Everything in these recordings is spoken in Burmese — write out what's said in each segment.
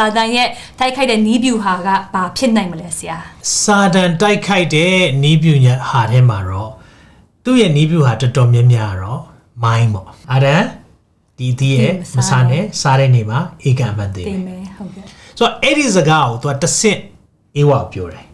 စာတန်ရဲ့တိုက်ခိုက်တဲ့နီးဗျူဟာကဘာဖြစ်နိုင်မလဲဆရာစာတန်တိုက်ခိုက်တဲ့နီးပြူညာဟာထဲမှာတော့သူ့ရဲ့နီးပြူဟာတော်တော်များများတော့မိုင်းပေါ့အာဒန်ဒီဒီရဲ့မစားနဲ့စားတဲ့နေမှာဧကံမတ်သေးသိတယ်မယ်ဟုတ်ကဲ့ဆိုတော့အဲ့ဒီစကားကိုသူကတစ်ဆင့်အေးဝပြောတယ်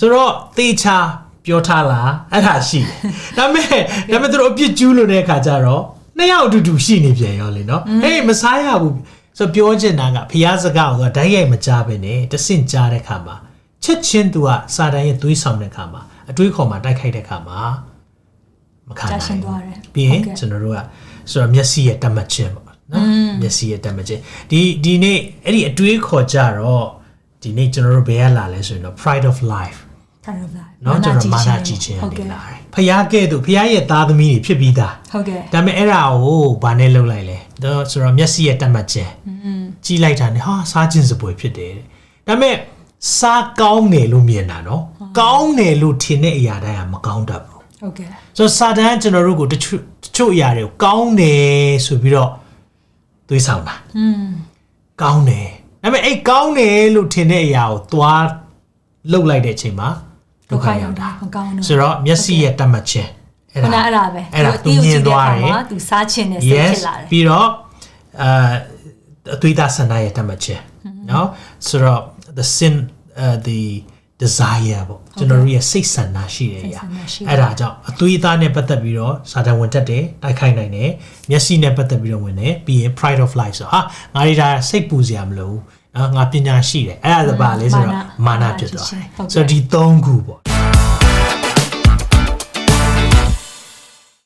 ဆိုတော့သေချာပြောထားလားအဲ့ဒါရှိတယ်ဒါပေမဲ့ဒါပေမဲ့သူတို့အပြစ်ကျူးလို့တဲ့အခါကျတော့နှစ်ယောက်အတူတူရှိနေပြန်ရောလေနော်ဟေးမစားရဘူး ဆိုတော့ပြောချင်တာကဖျားစကားကိုသူကဓာတ်ရိုက်မကြားပဲနဲ့တစ်ဆင့်ကြားတဲ့အခါမှာချက်ချင်းသူကစာတန်ရဲ့သွေးဆောင်တဲ့အခါမှာအတွေးခေါ်မှာတိုက်ခိုက်တဲ့အခါမှာမခံကြာနိုင်ရှင်းဘူးသွားတယ်ပြီးရင်ဟုတ်ကဲ့ကျွန်တော်တို့ကဆိုတော့မျက်စိရဲ့တတ်မှတ်ခြင်းပေါ့နော်မျက်စိရဲ့တတ်မှတ်ခြင်းဒီဒီနေ့အဲ့ဒီအတွေးခေါ်ကြတော့ဒီနေ့ကျွန်တော်တို့ဘယ်ရလာလဲဆိုရင်တော့ pride of life ထားရပါ เนาะကျွန်တော်မာနကြည့်ခြင်း ဟုတ် နေ ကဲ့ လာတယ်ဖျားကဲ့သို့ဖျားရဲ့သားသမီးတွေဖြစ်ပြီးသား ဟုတ်ကဲ့ ဒါပေမဲ့အဲ့ဒါကိုဘာနဲ့လုပ်လိုက်လဲတော့ဆိုတော့မျက်စိရဲ့တတ်မှတ်ခြင်းကြည့်လိုက်တာနဲ့ဟာစားခြင်းစပွဲဖြစ်တယ်တဲ့ဒါပေမဲ့စားကောင်းတယ်လို့မြင်တာเนาะကောင်းတယ်လို့ထင်တဲ့အရာတိုင်းကမကောင်းတတ်ဘူး ဟုတ်ကဲ့ ဆိုတော့စာတန်ကကျွန်တော်တို့ကိုတချို့တချို့အရာတွေကိုကောင်းတယ်ဆိုပြီးတော့သွေးဆောင်တာ อืม ကောင်းတယ်ဒါပေမဲ့အဲ့ကောင်းတယ်လို့ထင်တဲ့အရာကိုသွားလှုပ်လိုက်တဲ့အချိန်မှာ ဒုက္ခရောက်တာမကောင်းဘူးဆိုတော့မျက်စိရဲ့တတ်မှတ်ခြင်းအဲ့ဒါအဲ့ဒါပဲအဲ့ဒါသူမြင်သွားတယ်သူစားခြင်းနဲ့ဆက်ဖြစ်လာတယ်ပြီးတော့အာအသွေးသားဆန္ဒရဲ့တတ်မှတ်ခြင်းနော်ဆိုတော့ the sin uh, the desire ပေါ့ကျွန်တော်တို့ရဲ့စိတ်ဆန္ဒရှိတယ်ညာအဲ့ဒါကြောင့်အသွေးသားနဲ့ပတ်သက်ပြီးတော့စာတန်ဝင်တက်တယ်တိုက်ခိုက်နိုင်တယ်မျက်စိနဲ့ပတ်သက်ပြီးတော့ဝင်တယ်ပြီးရင် pride of life ဆိုဟာငါတို့ဒါစိတ်ပူစရာမလိုဘူး ငါပညာရှိတယ်အဲ့ဒါကဘာလဲဆိုတော့မာနဖြစ်သွားတယ်ဆိုတော့ဒီ၃ခုပေါ့